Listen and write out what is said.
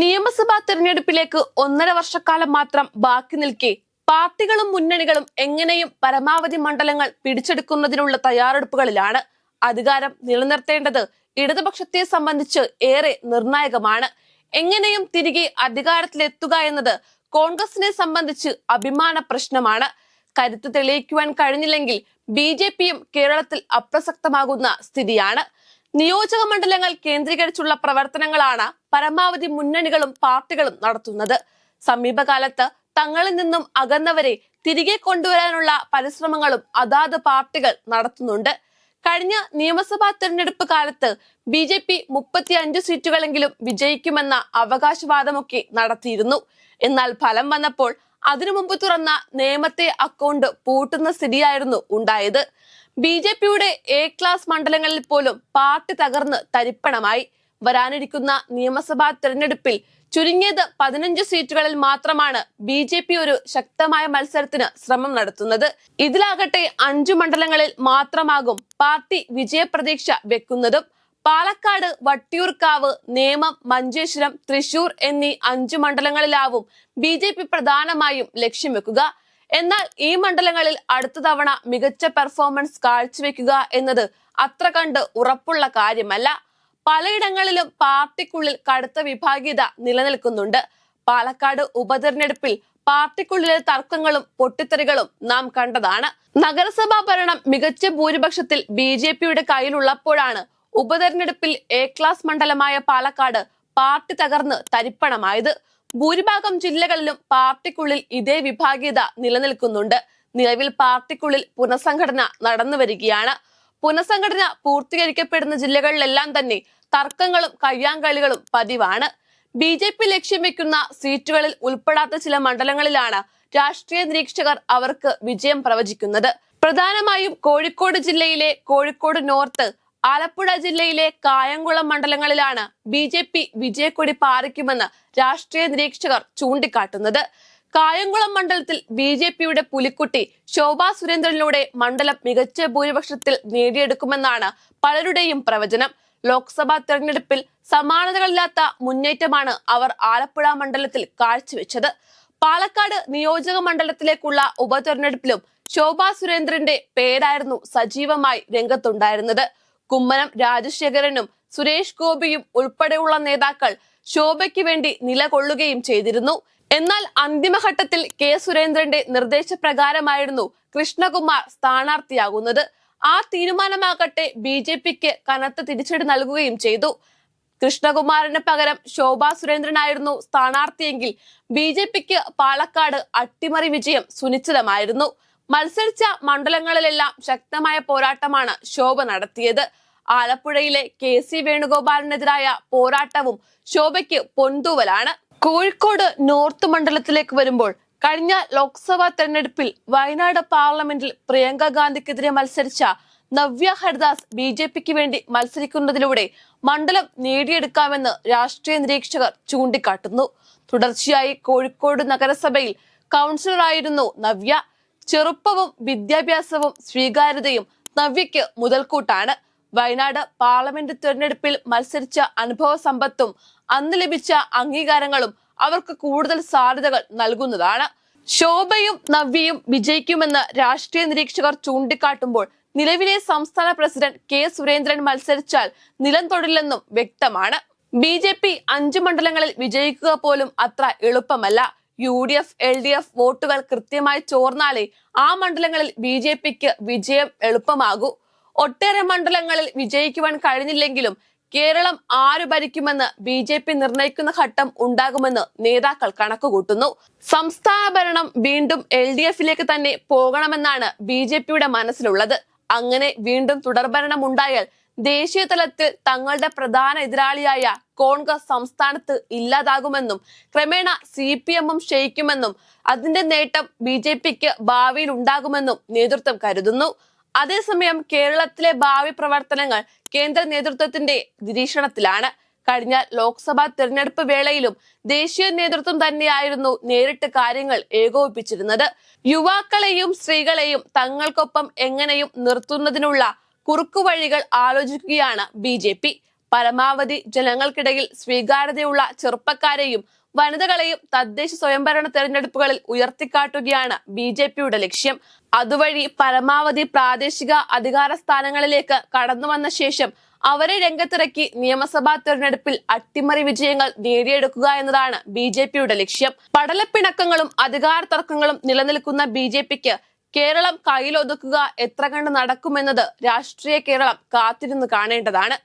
നിയമസഭാ തെരഞ്ഞെടുപ്പിലേക്ക് ഒന്നര വർഷക്കാലം മാത്രം ബാക്കി നിൽക്കെ പാർട്ടികളും മുന്നണികളും എങ്ങനെയും പരമാവധി മണ്ഡലങ്ങൾ പിടിച്ചെടുക്കുന്നതിനുള്ള തയ്യാറെടുപ്പുകളിലാണ് അധികാരം നിലനിർത്തേണ്ടത്. ഇടതുപക്ഷത്തെ സംബന്ധിച്ച് ഏറെ നിർണായകമാണ്. എങ്ങനെയും തിരികെ അധികാരത്തിലെത്തുക എന്നത് കോൺഗ്രസിനെ സംബന്ധിച്ച് അഭിമാന പ്രശ്നമാണ്. കരുത്ത് തെളിയിക്കുവാൻ കഴിഞ്ഞില്ലെങ്കിൽ ബി കേരളത്തിൽ അപ്രസക്തമാകുന്ന സ്ഥിതിയാണ്. നിയോജക മണ്ഡലങ്ങൾ കേന്ദ്രീകരിച്ചുള്ള പ്രവർത്തനങ്ങളാണ് പരമാവധി മുന്നണികളും പാർട്ടികളും നടത്തുന്നത്. സമീപകാലത്ത് തങ്ങളിൽ നിന്നും അകന്നവരെ തിരികെ കൊണ്ടുവരാനുള്ള പരിശ്രമങ്ങളും അതാത് പാർട്ടികൾ നടത്തുന്നുണ്ട്. കഴിഞ്ഞ നിയമസഭാ തെരഞ്ഞെടുപ്പ് കാലത്ത് ബി ജെ പി മുപ്പത്തി അഞ്ച് സീറ്റുകളെങ്കിലും വിജയിക്കുമെന്ന അവകാശവാദമൊക്കെ നടത്തിയിരുന്നു. എന്നാൽ ഫലം വന്നപ്പോൾ അതിനു മുമ്പ് തുറന്ന നേമത്തെ അക്കൗണ്ട് പൂട്ടുന്ന സ്ഥിതിയായിരുന്നു ഉണ്ടായത്. ബി ജെ പിയുടെ എ ക്ലാസ് മണ്ഡലങ്ങളിൽ പോലും പാർട്ടി തകർന്ന് തരിപ്പണമായി. വരാനിരിക്കുന്ന നിയമസഭാ തെരഞ്ഞെടുപ്പിൽ ചുരുങ്ങിയത് പതിനഞ്ച് സീറ്റുകളിൽ മാത്രമാണ് ബി ജെ പി ഒരു ശക്തമായ മത്സരത്തിന് ശ്രമം നടത്തുന്നത്. ഇതിലാകട്ടെ അഞ്ചു മണ്ഡലങ്ങളിൽ മാത്രമാകും പാർട്ടി വിജയപ്രതീക്ഷ വെക്കുന്നതും. പാലക്കാട് വട്ടിയൂർക്കാവ് നേമം മഞ്ചേശ്വരം തൃശൂർ എന്നീ അഞ്ചു മണ്ഡലങ്ങളിലാവും ബി ജെ പി പ്രധാനമായും ലക്ഷ്യം വെക്കുക. എന്നാൽ ഈ മണ്ഡലങ്ങളിൽ അടുത്ത തവണ മികച്ച പെർഫോമൻസ് കാഴ്ചവെക്കുക എന്നത് അത്ര കണ്ട് ഉറപ്പുള്ള കാര്യമല്ല. പലയിടങ്ങളിലും പാർട്ടിക്കുള്ളിൽ കടുത്ത വിഭാഗീയത നിലനിൽക്കുന്നുണ്ട്. പാലക്കാട് ഉപതെരഞ്ഞെടുപ്പിൽ പാർട്ടിക്കുള്ളിലെ തർക്കങ്ങളും പൊട്ടിത്തെറികളും നാം കണ്ടതാണ്. നഗരസഭാ ഭരണം മികച്ച ഭൂരിപക്ഷത്തിൽ ബി ജെ പിയുടെ കയ്യിലുള്ളപ്പോഴാണ് ഉപതെരഞ്ഞെടുപ്പിൽ എ ക്ലാസ് മണ്ഡലമായ പാലക്കാട് പാർട്ടി തകർന്ന് തരിപ്പണമായത്. ഭൂരിഭാഗം ജില്ലകളിലും പാർട്ടിക്കുള്ളിൽ ഇതേ വിഭാഗീയത നിലനിൽക്കുന്നുണ്ട്. നിലവിൽ പാർട്ടിക്കുള്ളിൽ പുനഃസംഘടന നടന്നു വരികയാണ്. പുനഃസംഘടന പൂർത്തീകരിക്കപ്പെടുന്ന ജില്ലകളിലെല്ലാം തന്നെ തർക്കങ്ങളും കയ്യാങ്കളികളും പതിവാണ്. ബി ജെ പി ലക്ഷ്യം വെക്കുന്ന സീറ്റുകളിൽ ഉൾപ്പെടാത്ത ചില മണ്ഡലങ്ങളിലാണ് രാഷ്ട്രീയ നിരീക്ഷകർ അവർക്ക് വിജയം പ്രവചിക്കുന്നത്. പ്രധാനമായും കോഴിക്കോട് ജില്ലയിലെ കോഴിക്കോട് നോർത്ത് ആലപ്പുഴ ജില്ലയിലെ കായംകുളം മണ്ഡലങ്ങളിലാണ് ബി ജെ പി വിജയക്കൊടി പാറിക്കുമെന്ന് രാഷ്ട്രീയ നിരീക്ഷകർ ചൂണ്ടിക്കാട്ടുന്നത്. കായംകുളം മണ്ഡലത്തിൽ ബി ജെ പിയുടെ പുലിക്കുട്ടി ശോഭാ സുരേന്ദ്രനിലൂടെ മണ്ഡലം മികച്ച ഭൂരിപക്ഷത്തിൽ നേടിയെടുക്കുമെന്നാണ് പലരുടെയും പ്രവചനം. ലോക്സഭാ തെരഞ്ഞെടുപ്പിൽ സമാനതകളില്ലാത്ത മുന്നേറ്റമാണ് അവർ ആലപ്പുഴ മണ്ഡലത്തിൽ കാഴ്ചവെച്ചത്. പാലക്കാട് നിയോജക മണ്ഡലത്തിലേക്കുള്ള ഉപതെരഞ്ഞെടുപ്പിലും ശോഭാ സുരേന്ദ്രന്റെ പേരായിരുന്നു സജീവമായി രംഗത്തുണ്ടായിരുന്നത്. കുമ്മനം രാജശേഖരനും സുരേഷ് ഗോപിയും ഉൾപ്പെടെയുള്ള നേതാക്കൾ ശോഭയ്ക്ക് വേണ്ടി നിലകൊള്ളുകയും ചെയ്തിരുന്നു. എന്നാൽ അന്തിമഘട്ടത്തിൽ കെ സുരേന്ദ്രന്റെ നിർദ്ദേശപ്രകാരമായിരുന്നു കൃഷ്ണകുമാർ സ്ഥാനാർത്ഥിയാകുന്നത്. ആ തീരുമാനമാകട്ടെ ബി ജെ പിക്ക് കനത്ത തിരിച്ചടി നൽകുകയും ചെയ്തു. കൃഷ്ണകുമാറിന് പകരം ശോഭാ സുരേന്ദ്രനായിരുന്നു സ്ഥാനാർത്ഥിയെങ്കിൽ ബി ജെ പിക്ക് പാലക്കാട് അട്ടിമറി വിജയം സുനിശ്ചിതമായിരുന്നു. മത്സരിച്ച മണ്ഡലങ്ങളിലെല്ലാം ശക്തമായ പോരാട്ടമാണ് ശോഭ നടത്തിയത്. ആലപ്പുഴയിലെ കെ സി വേണുഗോപാലിനെതിരായ പോരാട്ടവും ശോഭയ്ക്ക് പൊന്തൂവലാണ് കോഴിക്കോട് നോർത്ത് മണ്ഡലത്തിലേക്ക് വരുമ്പോൾ കഴിഞ്ഞ ലോക്സഭാ തെരഞ്ഞെടുപ്പിൽ വയനാട് പാർലമെന്റിൽ പ്രിയങ്ക ഗാന്ധിക്കെതിരെ മത്സരിച്ച നവ്യ ഹരിദാസ് ബി ജെ പിക്ക് വേണ്ടി മത്സരിക്കുന്നതിലൂടെ മണ്ഡലം നേടിയെടുക്കാമെന്ന് രാഷ്ട്രീയ നിരീക്ഷകർ ചൂണ്ടിക്കാട്ടുന്നു. തുടർച്ചയായി കോഴിക്കോട് നഗരസഭയിൽ കൗൺസിലറായിരുന്നു നവ്യ. ചെറുപ്പവും വിദ്യാഭ്യാസവും സ്വീകാര്യതയും നവ്യയ്ക്ക് മുതൽക്കൂട്ടാണ്. വയനാട് പാർലമെന്റ് തെരഞ്ഞെടുപ്പിൽ മത്സരിച്ച അനുഭവ സമ്പത്തും അന്ന് ലഭിച്ച അംഗീകാരങ്ങളും അവർക്ക് കൂടുതൽ സാധ്യതകൾ നൽകുന്നതാണ്. ശോഭയും നവ്യയും വിജയിക്കുമെന്ന് രാഷ്ട്രീയ നിരീക്ഷകർ ചൂണ്ടിക്കാട്ടുമ്പോൾ നിലവിലെ സംസ്ഥാന പ്രസിഡന്റ് കെ സുരേന്ദ്രൻ മത്സരിച്ചാൽ നിലം തൊടില്ലെന്നും വ്യക്തമാണ്. ബി ജെ പി അഞ്ചു മണ്ഡലങ്ങളിൽ വിജയിക്കുക പോലും അത്ര എളുപ്പമല്ല. U D F L D F വോട്ടുകൾ കൃത്യമായി ചോർന്നാലേ ആ മണ്ഡലങ്ങളിൽ ബി ജെ പിക്ക് വിജയം എളുപ്പമാകൂ. ഒട്ടേറെ മണ്ഡലങ്ങളിൽ വിജയിക്കുവാൻ കഴിഞ്ഞില്ലെങ്കിലും കേരളം ആര് ഭരിക്കുമെന്ന് ബി ജെ പി നിർണയിക്കുന്ന ഘട്ടം ഉണ്ടാകുമെന്ന് നേതാക്കൾ കണക്കുകൂട്ടുന്നു. സംസ്ഥാന ഭരണം വീണ്ടും എൽ ഡി എഫിലേക്ക് തന്നെ പോകണമെന്നാണ് ബി ജെ പിയുടെ മനസ്സിലുള്ളത്. അങ്ങനെ വീണ്ടും തുടർഭരണം ഉണ്ടായാൽ ദേശീയ തലത്തിൽ തങ്ങളുടെ പ്രധാന എതിരാളിയായ കോൺഗ്രസ് സംസ്ഥാനത്ത് ഇല്ലാതാകുമെന്നും ക്രമേണ സി പി എമ്മും ക്ഷയിക്കുമെന്നും അതിന്റെ നേട്ടം ബി ജെ പിക്ക് ഭാവിയിൽ ഉണ്ടാകുമെന്നും നേതൃത്വം കരുതുന്നു. അതേസമയം കേരളത്തിലെ ഭാവി പ്രവർത്തനങ്ങൾ കേന്ദ്ര നേതൃത്വത്തിന്റെ നിരീക്ഷണത്തിലാണ്. കഴിഞ്ഞ ലോക്സഭാ തെരഞ്ഞെടുപ്പ് വേളയിലും ദേശീയ നേതൃത്വം തന്നെയായിരുന്നു നേരിട്ട് കാര്യങ്ങൾ ഏകോപിപ്പിച്ചിരുന്നത്. യുവാക്കളെയും സ്ത്രീകളെയും തങ്ങൾക്കൊപ്പം എങ്ങനെയും നിർത്തുന്നതിനുള്ള കുറുക്കുവഴികൾ ആലോചിക്കുകയാണ് ബി പരമാവധി ജനങ്ങൾക്കിടയിൽ സ്വീകാര്യതയുള്ള ചെറുപ്പക്കാരെയും വനിതകളെയും തദ്ദേശ സ്വയംഭരണ തെരഞ്ഞെടുപ്പുകളിൽ ഉയർത്തിക്കാട്ടുകയാണ് ബി ജെ പിയുടെ ലക്ഷ്യം. അതുവഴി പരമാവധി പ്രാദേശിക അധികാര സ്ഥാനങ്ങളിലേക്ക് കടന്നു വന്ന ശേഷം അവരെ രംഗത്തിറക്കി നിയമസഭാ തെരഞ്ഞെടുപ്പിൽ അട്ടിമറി വിജയങ്ങൾ നേടിയെടുക്കുക എന്നതാണ് ബി ജെ പിയുടെ ലക്ഷ്യം. പടലപ്പിണക്കങ്ങളും അധികാര തർക്കങ്ങളും നിലനിൽക്കുന്ന ബി ജെ പിക്ക് കേരളം കയ്യിലൊതുക്കുക എത്ര കണ്ട് നടക്കുമെന്നത് രാഷ്ട്രീയ കേരളം കാത്തിരുന്ന് കാണേണ്ടതാണ്.